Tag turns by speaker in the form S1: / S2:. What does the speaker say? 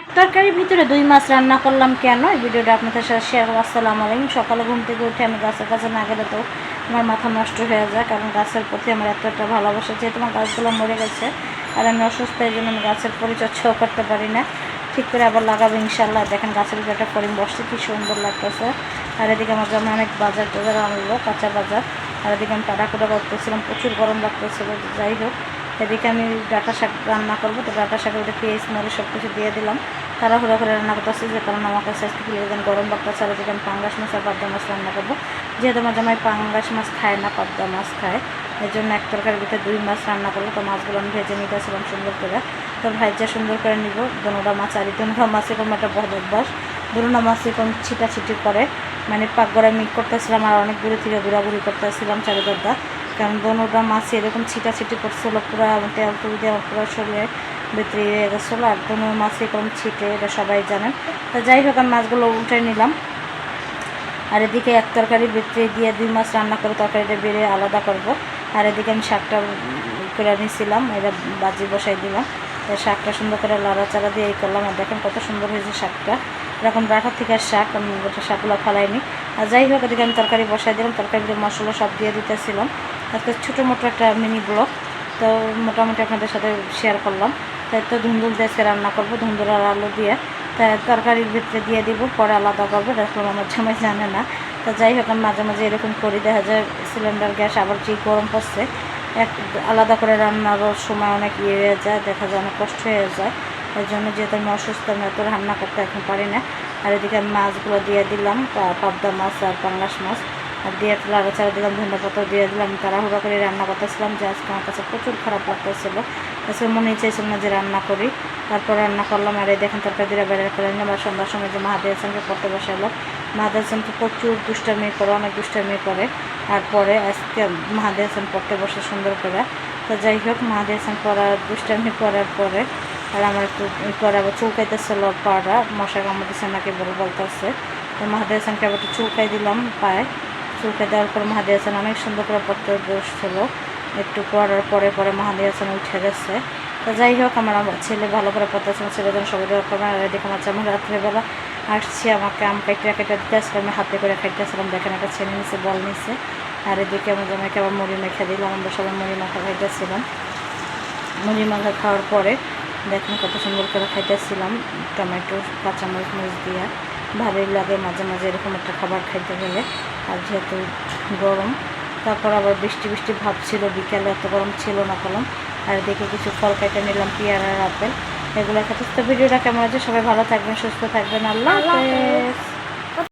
S1: এক তরকারির ভিতরে দুই মাছ রান্না করলাম কেন? এই ভিডিওটা আপনাদের সাথে শেয়ার করব। আসসালামু আলাইকুম। সকালে ঘুম থেকে উঠে আমি গাছের কাছে না গেলে তো আমার মাথা নষ্ট হয়ে যায়, কারণ গাছের প্রতি আমার এত একটা ভালোবাসা, যেহেতু আমার গাছগুলো মরে গেছে, আর আমি অসুস্থ, এই জন্য আমি গাছের পরিচর্যাও করতে পারি না। ঠিক করে আবার লাগাবো ইনশাল্লাহ দেখেন গাছের উপরে একটা করিম বসছে, কি সুন্দর লাগতেছে। আর এদিকে আমার জন্য অনেক বাজার টাজার আনলো, কাঁচা বাজার। আর এদিকে আমি কাটাকুটা করতেছিলাম, প্রচুর গরম লাগতেছিল, যাই হোক। এদিকে আমি ডাটা শাক রান্না করব, তো ডাটা শাকের মধ্যে পেঁয়াজ, মরিচ সব কিছু দিয়ে দিলাম। তাড়াহুড়া করে রান্না করতেছি, যে কারণ আমার কাছে আজকে ফুলে দেন গরম লাগতেছে ছাড়া এদিকে আমি পাঙ্গাস মাছ আর পাবদা মাছ রান্না করব। যেহেতু আমার জামাই পাঙ্গাস মাছ খায় না, পাবদা মাছ খায় এর জন্য এক তরকারির ভিতরে দুই মাছ রান্না করল তো মাছগুলো আমি ভেজে নিতে নিতেছিলাম সুন্দর করে। তো ভাইজা সুন্দর করে নিব দোনোটা মাছ আর দোনোটা মাছ এরকম একটা বদ অভ্যাস। দোনোটা মাছ এরকম ছিটাছিটি করে মানে পাকগড়ায় মিট করতেছিলাম আর অনেক দূরে থেকে ঘোরাঘুরি করতেছিলাম চারিদরদা। কারণ দোনোটা মাছ এরকম ছিটাছিটি করছিল পুরো তেল তুল দিয়ে আমার পুরো শরীরে ভিতরে হয়ে গেছিল আর দোনো মাছ এরকম ছিটে, এটা সবাই জানেন তো যাই হোক, আমি মাছগুলো উল্টে নিলাম। আর এদিকে এক তরকারি ভিতরে দিয়ে দুই মাছ রান্না করে তরকারিটা বেড়ে আলাদা করব। আর এদিকে আমি শাকটা করে নিয়েছিলাম এটা বাজি বসাই দিলাম। তো শাকটা সুন্দর করে লাড়াচাড়া দিয়ে এই করলাম, আর দেখেন কত সুন্দর হয়েছে শাকটা। এরকম ডাঁটার থেকে শাক, আমি শাকগুলো ফালাইনি। আর যাই হোক, এদিকে আমি তরকারি বসাই দিলাম, তরকারিতে মশলা সব দিয়ে দিতেছিলাম। আজকে ছোটো মোটো একটা মিনি ব্লগ তো মোটামুটি আপনাদের সাথে শেয়ার করলাম। তাই তো ধুন্দুল দিয়ে রান্না করব, ধুন্দুল আর আলু দিয়ে। তা তরকারির ভিতরে দিয়ে দিব, পরে আলাদা করব দেখলাম আমার জামাই জানে না। তো যাই হোক, আমি মাঝে মাঝে এরকম করি, দেখা যায় সিলিন্ডার গ্যাস আবার যে গরম পড়ছে, এক আলাদা করে রান্নারও সময় অনেক ইয়ে হয়ে যায়, দেখা যায় অনেক কষ্ট হয়ে যায়। এর জন্য যেহেতু আমি অসুস্থ, আমি এত রান্না করতে এখন পারি না। আর এদিকে আমি মাছগুলো দিয়ে দিলাম পাবদা মাছ আর পাঙ্গাস মাছ। আর দিয়ে লাড়াচাড়া দিলাম ধনে পাতা দিয়ে দিলাম, তাড়াহুড়া করে রান্না করতেছিলাম যে আজকে আমার কাছে প্রচুর খারাপ লাগতেছিল। আজকে মনেই চাইছিল না যে রান্না করি। তারপর রান্না করলাম আর এই দেখেন তরকারি দিয়ে বেড়ে করে নিলাম আর সন্ধ্যার সময় যে মাহাদি হাসানকে পড়তে বসালো মাহাদি হাসান তো প্রচুর দুষ্টামি করে, অনেক দুষ্টামি করে। আর পরে আজকে মাহাদি হাসান পড়তে বসে সুন্দর করে। তো যাই হোক, মাহাদি হাসান পড়ার দুষ্টামি করার পরে আর আমার একটু করে আবার চুলকাইতেছিল পাড়া মশা কামড়তেছে নাকি বলে বলতেছে। তো মাহাদি হাসানকে আবার একটু চুলকাই দিলাম পায়ে। চুলকে দেওয়ার পর মাহাদি হাসান অনেক সুন্দর করে পড়তে বসছিল। একটু পড়ার পরে পরে মাহাদি হাসান উঠে গেছে। তো যাই হোক, আমার ছেলে ভালো করে পড়তেছিল ছেলেদের সবাই দেওয়ার পর এদিকে আমার যেমন রাত্রেবেলা আসছি, আমাকে আম কাইটা কেটে দিতেছিলাম আমি হাতে করে খাইতেছিলাম দেখেন একটা ছেলে নিচে বল নিচে আর এদিকে আমার জামাইকে আবার মুড়ি মেখে দিলাম আমরা সবাই মুড়ি মাখা খাইতেছিলাম। মুড়ি মাখা খাওয়ার পরে দেখেন কত সুন্দর করে খাইতেছিলাম, টমেটো, কাঁচামরিচ, মরিচ দিয়ে। ভালোই লাগে মাঝে মাঝে এরকম একটা খাবার খাইতে গেলে আর যেহেতু গরম তারপর আবার বৃষ্টি বৃষ্টি ভাব ছিল বিকেলে এত গরম ছিল না কলম আর দেখে কিছু ফল কেটে নিলাম পেয়ারা আর আপেল এগুলো খেতে তো ভিডিওটা কেমন আছে সবাই ভালো থাকবেন সুস্থ থাকবেন আল্লাহ হাফেজ।